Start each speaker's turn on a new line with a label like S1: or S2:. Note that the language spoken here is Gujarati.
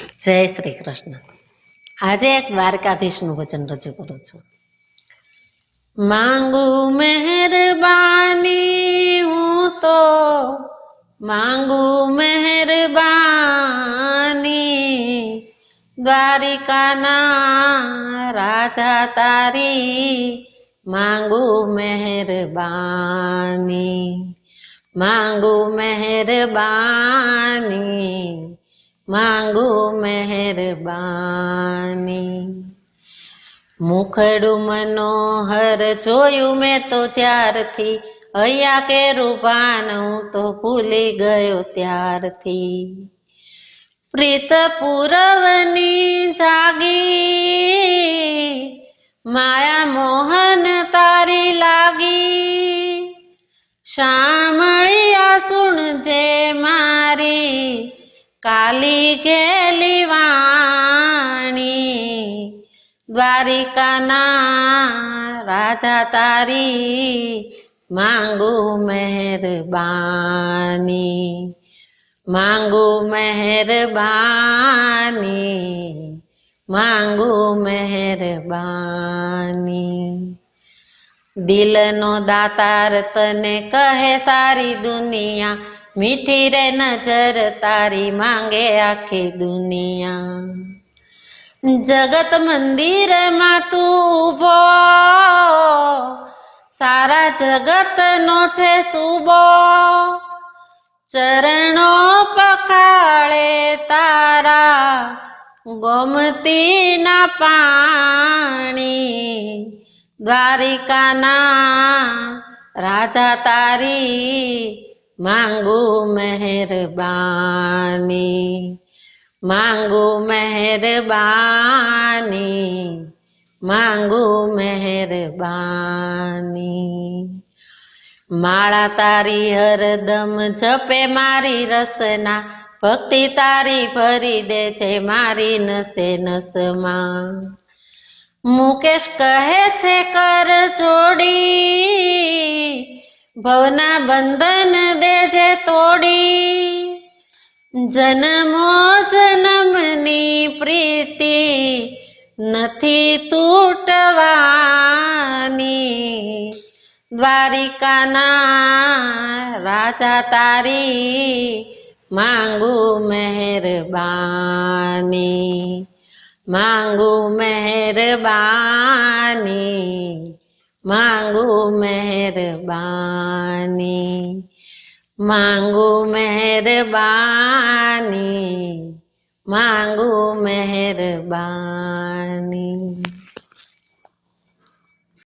S1: જય શ્રી કૃષ્ણ આજે એક દ્વારકાધીશનું વચન રજૂ કરું છું માંગુ મહેરબાની હું તો માંગુ મહેરબાની દ્વારિકાના રાજા તારી માંગુ મહેરબાની માંગુ મહેરબાની માંગુ મહેરબાની મુખડું મનોહર જોયું મેં તો જ્યારથી અહીંયા કે રૂપાન હું તો ભૂલી ગયો ત્યારથી પ્રીત પૂરવની જાગી માયા મોહન તારી લાગી શામળિયા સુણજે મારી કાલી ગેલી વાણી દ્વારિકાના રાજા તારી માંગુ મહેરબાની માંગુ મહેરબાની માંગુ મહેરબાની. દિલનો દાતાર તને કહે સારી દુનિયા મીઠી રે નજર તારી માંગે આખી દુનિયા. જગત મંદિરમાં તું ઊભો, સારા જગતનો છે સુબો. ચરણો પખાળે તારા ગોમતીના પાણી. દ્વારિકાના રાજા તારી માંગુ મહેરબાની માંગુ મહેરબાની માંગુ મહેરબાની માળા તારી હરદમ જપે મારી રસના ભક્તિ તારી ભરી દે છે મારી નસે નસમાં મુકેશ કહે છે કર જોડી ભવના બંધન દેજે તોડી. જન્મો જન્મની પ્રીતિ નથી તૂટવાની. દ્વારિકાના રાજા તારી માંગુ મહેરબાની. માંગુ મહેરબાની. માંગુ મહેરબાની માંગુ મહેરબાની માંગુ મહેરબાની